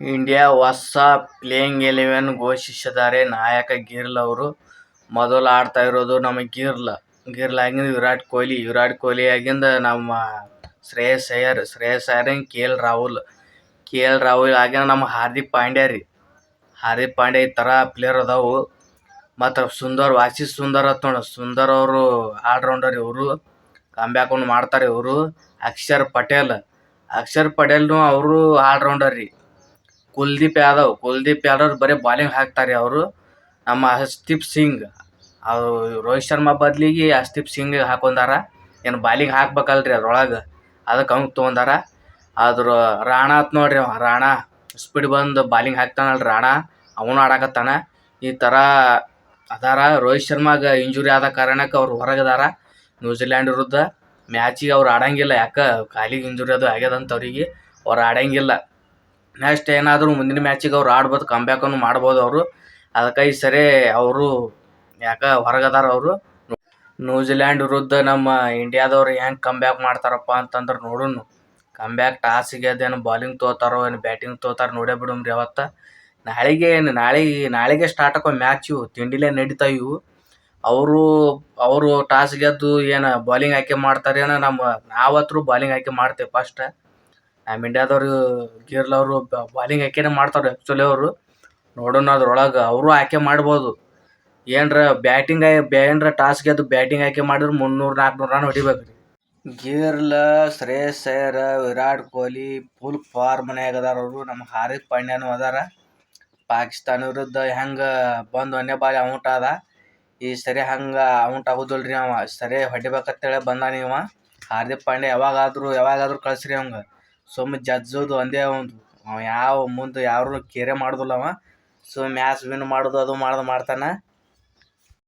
India ಹೊಸ playing eleven ಘೋಷಿಸಿದ್ದಾರೆ. ನಾಯಕ ಗಿರ್ಲ್ ಅವರು ಮೊದಲು ಆಡ್ತಾ ಇರೋದು ನಮ್ಮ ಗಿರ್ಲ್. ಗಿರ್ಲ್ ಆಗಿಂದ ವಿರಾಟ್ ಕೊಹ್ಲಿ. ವಿರಾಟ್ ಕೊಹ್ಲಿ ಆಗಿಂದ ನಮ್ಮ Shreyas Iyer. Shreyas Iyer K L Rahul. K L Rahul ಆಗಿಂದ ನಮ್ಮ ಹಾರ್ದಿಕ್ ಪಾಂಡ್ಯ ರೀ. ಹಾರ್ದಿಕ್ ಪಾಂಡ್ಯ ಈ ಥರ ಪ್ಲೇಯರ್ ಅದಾವು. ಮತ್ತು ಸುಂದರ್ ವಾಸಿ ಸುಂದರ್ ಆತು ನೋಡಿ. ಸುಂದರ್ ಅವರು ಆಲ್ರೌಂಡರ್ ಇವರು. ಕಂಬ್ಯಾಕ್ ಒಂದು ಮಾಡ್ತಾರೆ ಇವರು. ಅಕ್ಷರ್ ಪಟೇಲ್. ಅಕ್ಷರ್ ಪಟೇಲ್ನು ಅವರು ಆಲ್ರೌಂಡರ್ ರೀ. ಕುಲ್ದೀಪ್ ಯಾದವ್ ಕುಲ್ದೀಪ್ ಯಾದವ್ ಬರೀ ಬಾಲಿಂಗ್ ಹಾಕ್ತಾರೆ ಅವರು. ನಮ್ಮ ಹರ್ಷದೀಪ್ ಸಿಂಗ್, ಅವರು ರೋಹಿತ್ ಶರ್ಮಾ ಬದಲಿಗೆ ಹರ್ಷದೀಪ್ ಸಿಂಗ್ ಹಾಕೊಂಡಾರ. ಏನು ಬಾಲಿಂಗ್ ಹಾಕ್ಬೇಕಲ್ರಿ ಅದ್ರೊಳಗೆ. ಅದಕ್ಕೆ ಅವ್ನಿಗೆ ತೊಗೊಂಡಾರ. ಆದ್ರೆ ರಾಣಾ ಆತು ನೋಡ್ರಿ ಅವ, ರಾಣಾ ಸ್ಪೀಡ್ ಬಂದು ಬಾಲಿಂಗ್ ಹಾಕ್ತಾನಲ್ರಿ ರಾಣಾ. ಅವನು ಆಡಾಕತ್ತಾನ. ಈ ಥರ ಅದಾರ. ರೋಹಿತ್ ಶರ್ಮಾಗೆ ಇಂಜುರಿ ಆದ ಕಾರಣಕ್ಕೆ ಅವ್ರು ಹೊರಗದಾರ. ನ್ಯೂಜಿಲ್ಯಾಂಡ್ ವಿರುದ್ಧ. ಮ್ಯಾಚಿಗೆ ಅವ್ರು ಆಡಂಗಿಲ್ಲ, ಯಾಕೆ? ಕಾಲಿಗೆ ಇಂಜುರಿ ಅದು ಆಗ್ಯದಂತ ಅವ್ರಿಗೆ. ಅವ್ರು ಆಡಂಗಿಲ್ಲ. ನೆಕ್ಸ್ಟ್ ಏನಾದರೂ ಮುಂದಿನ ಮ್ಯಾಚಿಗೆ ಅವ್ರು ಆಡ್ಬೋದು ಕಂಬ್ಯಾಕನ್ನು ಮಾಡ್ಬೋದು ಅವರು. ಅದಕ್ಕೆ ಈ ಸರಿ ಅವರು ಯಾಕೆ ಹೊರಗದಾರ ಅವರು? ನ್ಯೂಜಿಲ್ಯಾಂಡ್ ವಿರುದ್ಧ ನಮ್ಮ ಇಂಡಿಯಾದವ್ರು ಹೆಂಗೆ ಕಂಬ್ಯಾಕ್ ಮಾಡ್ತಾರಪ್ಪ ಅಂತಂದ್ರೆ ನೋಡೋಣ ಕಂಬ್ಯಾಕ್ ಟಾಸಿಗೆ ಅದೇನು ಬಾಲಿಂಗ್ ತೋತಾರೋ ಏನು ಬ್ಯಾಟಿಂಗ್ ತೋತಾರೋ ನೋಡೇ ಬಿಡೋಮ್ರಿ ಅವತ್ತು. ನಾಳೆಗೆ ಏನು ನಾಳೆಗೆ ನಾಳೆಗೆ ಸ್ಟಾರ್ಟ್ ಮ್ಯಾಚ್ ಇವು, ತಿಂಡಿಲೇ ನಡೀತಾ ಇವು. ಅವರು ಅವರು ಟಾಸ್ ಗೆದ್ದು ಏನು ಬಾಲಿಂಗ್ ಆಯ್ಕೆ ಮಾಡ್ತಾರೇನೋ ನಮ್ಮ, ನಾವತ್ರೂ ಬಾಲಿಂಗ್ ಆಯ್ಕೆ ಮಾಡ್ತೇವೆ ಫಸ್ಟ್. ನಮ್ಮ ಇಂಡಿಯಾದವ್ರು ಗಿರ್ಲ್ ಅವರು ಬಾಲಿಂಗ್ ಆಯ್ಕೆನೇ ಮಾಡ್ತಾರೆ ಆ್ಯಕ್ಚುಲಿ ಅವರು. ನೋಡೋಣ ಅದ್ರೊಳಗೆ ಅವರು ಆಯ್ಕೆ ಮಾಡ್ಬೋದು. ಏನರ ಬ್ಯಾಟಿಂಗ್ ಏನರ ಟಾಸ್ ಗೆದ್ದು ಬ್ಯಾಟಿಂಗ್ ಆಯ್ಕೆ ಮಾಡಿದ್ರೆ ಮುನ್ನೂರು ನಾಲ್ಕುನೂರು ರನ್ ಹೊಡಿಬೇಕು ರೀ. ಗೀರ್ಲ ಶ್ರೇಯಸ್ ಅಯ್ಯರ್, ವಿರಾಟ್ ಕೊಹ್ಲಿ, ಫುಲ್ ಫಾರ್ಮ್ನ್ಯಾಗ ಅದಾರ ಅವರು. ನಮ್ಮ ಹಾರ್ದಿಕ್ ಪಾಂಡ್ಯನು ಅದಾರ. ಪಾಕಿಸ್ತಾನ ವಿರುದ್ಧ ಹೆಂಗೆ ಬಂದು ಒಂದೇ ಬಾಲ್ ಔಟ್ ಆದ. ಈ ಸರಿ ಹಂಗೆ ಔಟ್ ಆಗೋದಿಲ್ಲ ರೀ ಅವ. ಸರಿ ಹೊಡಿಬೇಕಂತೇಳಿ ಬಂದಾನ ಇವ. ಹಾರ್ದಿಕ್ ಪಾಂಡ್ಯ ಯಾವಾಗಾದರೂ ಯಾವಾಗಾದರೂ ಕಳಿಸ್ರಿ ಅವಂಗೆ. ಸುಮ್ಮ ಜಜ್ಜೋದು ಒಂದೇ ಒಂದು. ಅವ ಯಾವ ಮುಂದೆ ಯಾರು ಕೇರೆ ಮಾಡೋದಿಲ್ಲ ಅವ. ಸುಮ್ಮ ಮ್ಯಾಚ್ ವಿನ್ ಮಾಡೋದು, ಅದು ಮಾಡೋದು ಮಾಡ್ತಾನೆ.